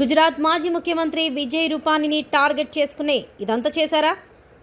గుజరాత్ మాజీ ముఖ్యమంత్రి విజయ్ రూపానీని టార్గెట్ చేసుకునే ఇదంతా చేశారా?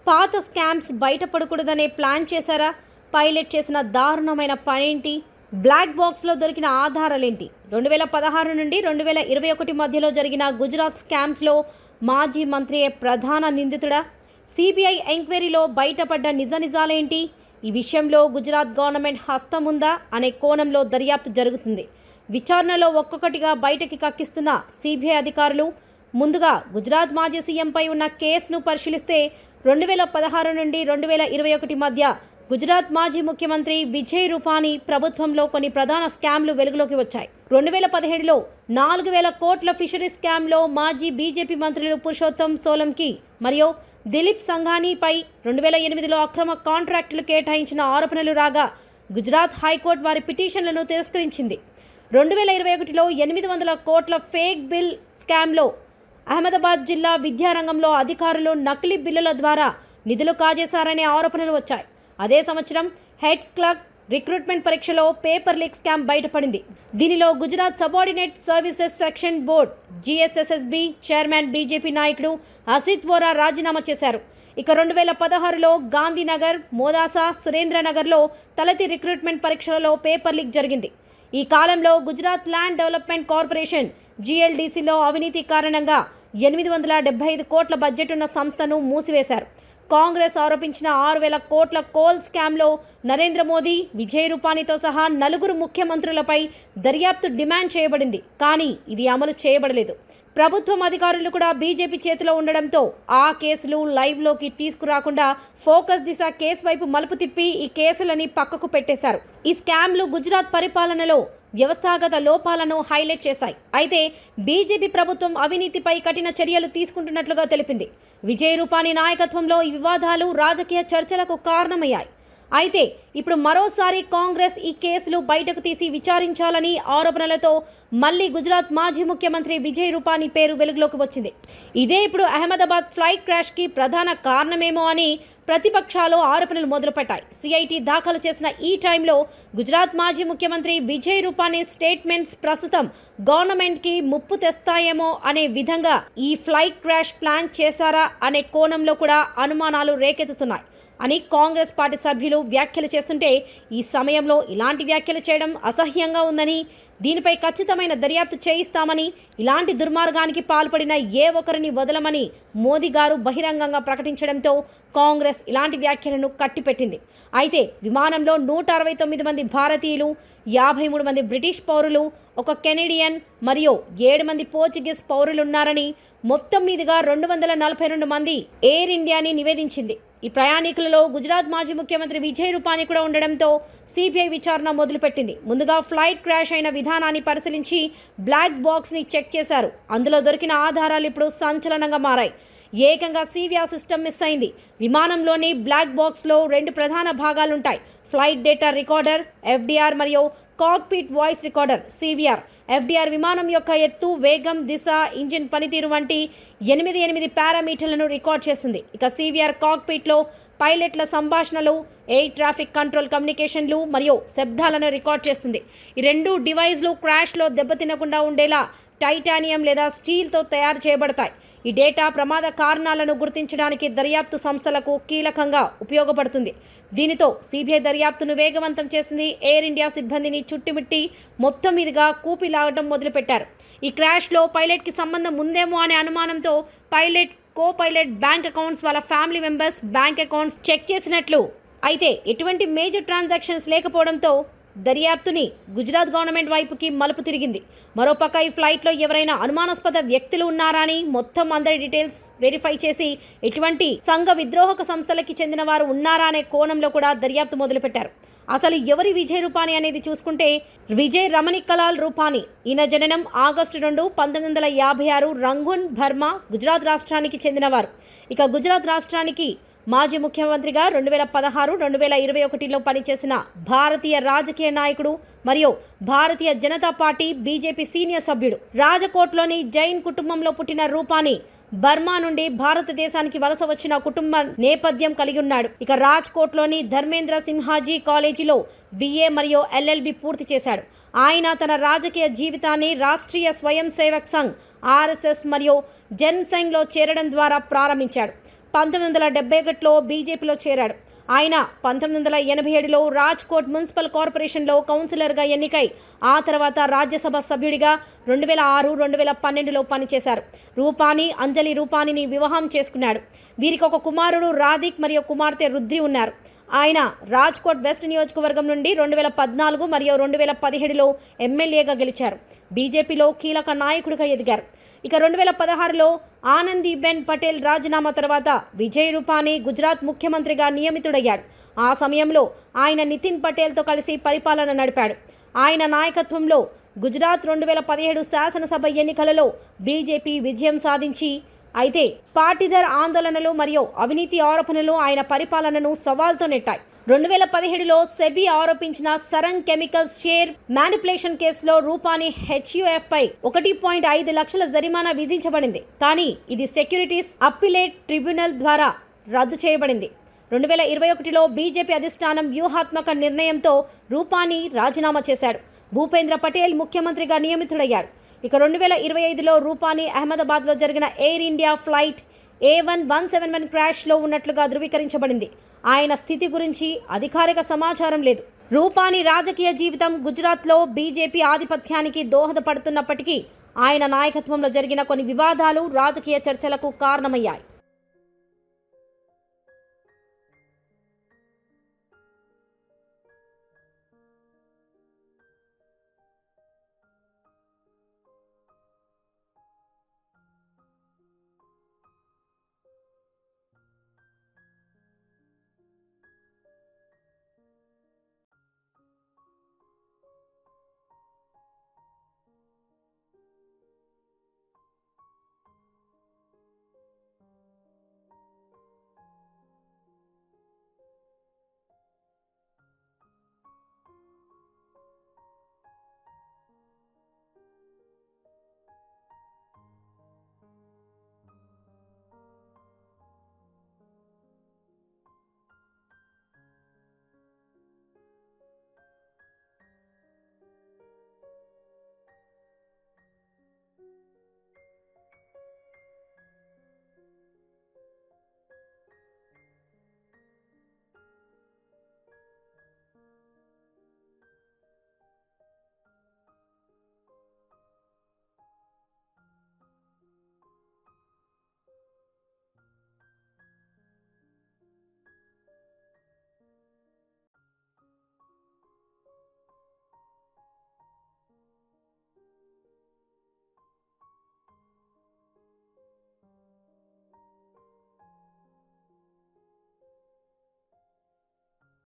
పాత స్కామ్స్ బయటపడకూడదనే ప్లాన్ చేశారా? పైలట్ చేసిన దారుణమైన పనేంటి? బ్లాక్ బాక్స్లో దొరికిన ఆధారాలేంటి? రెండు వేల పదహారు నుండి రెండు వేల ఇరవై ఒకటి మధ్యలో జరిగిన గుజరాత్ స్కామ్స్లో మాజీ మంత్రియే ప్రధాన నిందితుడా? సిబిఐ ఎంక్వైరీలో బయటపడ్డ నిజ నిజాలేంటి ఈ విషయంలో గుజరాత్ గవర్నమెంట్ హస్తం ఉందా? అనే కోణంలో దర్యాప్తు జరుగుతుంది. విచారణలో ఒక్కొక్కటిగా బయటకి కక్కిస్తున్న సిబిఐ అధికారులు. ముందుగా గుజరాత్ మాజీ సీఎంపై ఉన్న కేసును పరిశీలిస్తే రెండు వేల పదహారు నుండి రెండు వేల ఇరవై ఒకటి మధ్య గుజరాత్ మాజీ ముఖ్యమంత్రి విజయ్ రూపానీ ప్రభుత్వంలో కొన్ని ప్రధాన స్కామ్లు వెలుగులోకి వచ్చాయి. రెండు వేల పదిహేడులో నాలుగు వేల కోట్ల ఫిషరీ స్కామ్లో మాజీ బీజేపీ మంత్రులు పురుషోత్తం సోలంకి మరియు దిలీప్ సంఘానీపై రెండు వేల ఎనిమిదిలో అక్రమ కాంట్రాక్టులు కేటాయించిన ఆరోపణలు రాగా గుజరాత్ హైకోర్టు వారి పిటిషన్లను తిరస్కరించింది. రెండు వేల ఇరవై ఒకటిలో ఎనిమిది వందల కోట్ల ఫేక్ బిల్ స్కామ్లో అహ్మదాబాద్ జిల్లా విద్యారంగంలో అధికారులు నకిలీ బిల్లుల ద్వారా నిధులు కాజేశారనే ఆరోపణలు వచ్చాయి. అదే సంవత్సరం హెడ్ క్లర్క్ రిక్రూట్మెంట్ పరీక్షలో పేపర్ లీక్ స్కామ్ బయటపడింది. దీనిలో Gujarat subordinate services selection board GSSSB chairman BJP నాయకుడు అసిత్ వోరా రాజీనామా చేశారు. ఇక రెండు వేల పదహారులో గాంధీనగర్ మోదాసా సురేంద్రనగర్లో తలతి రిక్రూట్మెంట్ పరీక్షలలో పేపర్ లీక్ జరిగింది. ఈ కాలంలో గుజరాత్ ల్యాండ్ డెవలప్మెంట్ కార్పొరేషన్ జీఎల్డీసీలో అవినీతి కారణంగా ఎనిమిది వందల డెబ్బై ఐదు కోట్ల బడ్జెట్ ఉన్న సంస్థను మూసివేశారు. కాంగ్రెస్ ఆరోపించిన ఆరు వేల కోట్ల కోల్ స్కామ్లో నరేంద్ర మోదీ విజయ్ రూపానీతో సహా నలుగురు ముఖ్యమంత్రులపై దర్యాప్తు డిమాండ్ చేయబడింది. కానీ ఇది అమలు చేయబడలేదు. ప్రభుత్వం అధికారులు కూడా బీజేపీ చేతిలో ఉండడంతో ఆ కేసులు లైవ్లోకి తీసుకురాకుండా ఫోకస్ దిశ కేసు వైపు మలుపు తిప్పి ఈ కేసులని పక్కకు పెట్టేశారు. ఈ స్కామ్లు గుజరాత్ పరిపాలనలో వ్యవస్థాగత లోపాలను హైలైట్ చేశాయి. అయితే బీజేపీ ప్రభుత్వం అవినీతిపై కఠిన చర్యలు తీసుకుంటున్నట్లుగా తెలిపింది. విజయ్ రూపానీ నాయకత్వంలో ఈ వివాదాలు రాజకీయ చర్చలకు కారణమయ్యాయి. అయితే ఇప్పుడు మరోసారి కాంగ్రెస్ ఈ కేసులు బయటకు తీసి విచారించాలని ఆరోపణలతో మళ్ళీ గుజరాత్ మాజీ ముఖ్యమంత్రి విజయ్ రూపానీ పేరు వెలుగులోకి వచ్చింది. ఇదే ఇప్పుడు అహ్మదాబాద్ ఫ్లైట్ క్రాష్కి ప్రధాన కారణమేమో అని ప్రతిపక్షాలు ఆరోపణలు మొదలుపెట్టాయి. సిఐటి దాఖలు చేసిన ఈ టైంలో గుజరాత్ మాజీ ముఖ్యమంత్రి విజయ్ రూపానీ స్టేట్మెంట్స్ ప్రస్తుతం గవర్నమెంట్కి ముప్పు తెస్తాయేమో అనే విధంగా ఈ ఫ్లైట్ క్రాష్ ప్లాన్ చేశారా అనే కోణంలో కూడా అనుమానాలు రేకెత్తుతున్నాయి. అని కాంగ్రెస్ పార్టీ సభ్యులు వ్యాఖ్యలు చేస్తుంటే ఈ సమయంలో ఇలాంటి వ్యాఖ్యలు చేయడం అసహ్యంగా ఉందని దీనిపై ఖచ్చితమైన దర్యాప్తు చేయిస్తామని ఇలాంటి దుర్మార్గానికి పాల్పడిన ఏ ఒక్కరిని వదలమని మోదీ గారు బహిరంగంగా ప్రకటించడంతో కాంగ్రెస్ ఇలాంటి వ్యాఖ్యలను కట్టిపెట్టింది. అయితే విమానంలో నూట అరవై తొమ్మిది మంది భారతీయులు యాభై మూడు మంది బ్రిటిష్ పౌరులు ఒక కెనడియన్ మరియు ఏడు మంది పోర్చుగీస్ పౌరులున్నారని మొత్తం మీదుగా రెండు వందల నలభై రెండు మంది ఎయిర్ ఇండియాని నివేదించింది. ఈ ప్రయాణికులలో గుజరాత్ మాజీ ముఖ్యమంత్రి విజయ్ రూపానీ కూడా ఉండడంతో సిబిఐ విచారణ మొదలుపెట్టింది. ముందుగా ఫ్లైట్ క్రాష్ అయిన విధానాన్ని పరిశీలించి బ్లాక్ బాక్స్ని చెక్ చేశారు. అందులో దొరికిన ఆధారాలు ఇప్పుడు సంచలనంగా మారాయి. ఏకంగా సివిఆర్ సిస్టమ్ మిస్ అయింది. విమానంలోని బ్లాక్ బాక్స్లో రెండు ప్రధాన భాగాలుంటాయి. ఫ్లైట్ డేటా రికార్డర్ ఎఫ్డిఆర్ మరియు cockpit voice recorder CVR. FDR విమానం యొక్క ఎత్తు వేగం దిశ ఇంజిన్ పనితీరు వంటి ఎనిమిది ఎనిమిది పారామీటర్లను రికార్డ్ చేస్తుంది. ఇక సివిఆర్ కాక్పిట్లో పైలట్ల సంభాషణలు ఎయిర్ ట్రాఫిక్ కంట్రోల్ కమ్యూనికేషన్లు మరియు శబ్దాలను రికార్డ్ చేస్తుంది. ఈ రెండు డివైస్లు క్రాష్లో దెబ్బతినకుండా ఉండేలా టైటానియం లేదా స్టీల్తో తయారు చేయబడతాయి. ఈ డేటా ప్రమాద కారణాలను గుర్తించడానికి దర్యాప్తు సంస్థలకు కీలకంగా ఉపయోగపడుతుంది. దీనితో సిబిఐ దర్యాప్తును వేగవంతం చేసింది ఎయిర్ ఇండియా సిబ్బందిని చుట్టుమిట్టి మొత్తం మీదుగా కూపిలాగడం మొదలుపెట్టారు. ఈ క్రాష్లో పైలట్కి సంబంధం ఉందేమో అనే అనుమానంతో pilot copilot bank accounts వాళ్ళ family members bank accounts check చేసినట్లు. అయితే ఎటువంటి మేజర్ ట్రాన్సాక్షన్స్ లేకపోవడంతో దర్యాప్తుని గుజరాత్ గవర్నమెంట్ వైపుకి మలుపు తిరిగింది. మరోపక్క ఈ ఫ్లైట్లో ఎవరైనా అనుమానాస్పద వ్యక్తులు ఉన్నారా అని మొత్తం అందరి డీటెయిల్స్ వెరిఫై చేసి ఎటువంటి సంఘ విద్రోహక సంస్థలకి చెందిన వారు ఉన్నారా అనే కోణంలో కూడా దర్యాప్తు మొదలుపెట్టారు. అసలు ఎవరి విజయ్ రూపాని అనేది చూసుకుంటే విజయ్ రమణికలాల్ రూపాని. ఈయన జననం ఆగస్టు రెండు పంతొమ్మిది వందల యాభై ఆరు రంగున్ బర్మా గుజరాత్ రాష్ట్రానికి చెందినవారు. ఇక గుజరాత్ రాష్ట్రానికి మాజీ ముఖ్యమంత్రిగా రెండు వేల పదహారు రెండు వేల ఇరవై ఒకటిలో పనిచేసిన భారతీయ రాజకీయ నాయకుడు మరియు Bharatiya Janata party BJP senior సభ్యుడు. రాజకోట్లోని జైన్ కుటుంబంలో పుట్టిన రూపాని బర్మా నుండి భారతదేశానికి వలస వచ్చిన కుటుంబ నేపథ్యం కలిగి ఉన్నాడు ఇక రాజ్కోట్లోని ధర్మేంద్ర సింహాజీ కాలేజీలో బిఏ మరియు ఎల్ఎల్బి పూర్తి చేశాడు. ఆయన తన రాజకీయ జీవితాన్ని రాష్ట్రీయ స్వయం సేవక్ సంఘ్ ఆర్ఎస్ఎస్ మరియు జన్ సంఘ్లో చేరడం ద్వారా ప్రారంభించాడు. పంతొమ్మిది వందల డెబ్బై ఒకటిలో బీజేపీలో చేరాడు. ఆయన పంతొమ్మిది వందల ఎనభై ఏడులో రాజ్కోట్ మున్సిపల్ కార్పొరేషన్లో కౌన్సిలర్గా ఎన్నికై ఆ తర్వాత రాజ్యసభ సభ్యుడిగా రెండు వేల ఆరు రెండు వేల పన్నెండులో పనిచేశారు. రూపాని అంజలి రూపానిని వివాహం చేసుకున్నాడు. వీరికి ఒక కుమారుడు రాధిక్ మరియు కుమార్తె రుద్రి ఉన్నారు. ఆయన రాజ్కోట్ వెస్ట్ నియోజకవర్గం నుండి రెండు వేల పద్నాలుగు మరియు రెండు వేల పదిహేడులో ఎమ్మెల్యేగా గెలిచారు. బీజేపీలో కీలక నాయకుడిగా ఎదిగారు. ఇక రెండు వేల పదహారులో ఆనందీబెన్ పటేల్ రాజీనామా తర్వాత విజయ్ రూపానీ గుజరాత్ ముఖ్యమంత్రిగా నియమితుడయ్యాడు. ఆ సమయంలో ఆయన నితిన్ పటేల్తో కలిసి పరిపాలన నడిపాడు. ఆయన నాయకత్వంలో గుజరాత్ రెండు వేల పదిహేడు శాసనసభ ఎన్నికలలో బీజేపీ విజయం సాధించి అయితే పాటీదార్ ఆందోళనలు మరియు అవినీతి ఆరోపణలు ఆయన పరిపాలనను సవాల్తో నెట్టాయి. రెండు వేల పదిహేడులో సెబీ ఆరోపించిన సరంగ్ కెమికల్స్ షేర్ మ్యానిపులేషన్ కేసులో రూపాని హెచ్యుఎఫ్ పై ఒకటి పాయింట్ ఐదు లక్షల జరిమానా విధించబడింది. కానీ ఇది సెక్యూరిటీస్ అప్పిలేట్ ట్రిబ్యునల్ ద్వారా రద్దు చేయబడింది. రెండు వేల ఇరవై ఒకటిలో బీజేపీ అధిష్టానం వ్యూహాత్మక నిర్ణయంతో రూపాని రాజీనామా చేశాడు. భూపేంద్ర పటేల్ ముఖ్యమంత్రిగా నియమితుడయ్యాడు ఇక రెండు వేల ఇరవై ఐదులో రూపాని అహ్మదాబాద్లో జరిగిన Air India flight A one one seven one క్రాష్లో ఉన్నట్లుగా ధృవీకరించబడింది. ఆయన స్థితి గురించి అధికారిక సమాచారం లేదు. రూపాని రాజకీయ జీవితం గుజరాత్లో బీజేపీ ఆధిపత్యానికి దోహదపడుతున్నప్పటికీ ఆయన నాయకత్వంలో జరిగిన కొన్ని వివాదాలు రాజకీయ చర్చలకు కారణమయ్యాయి.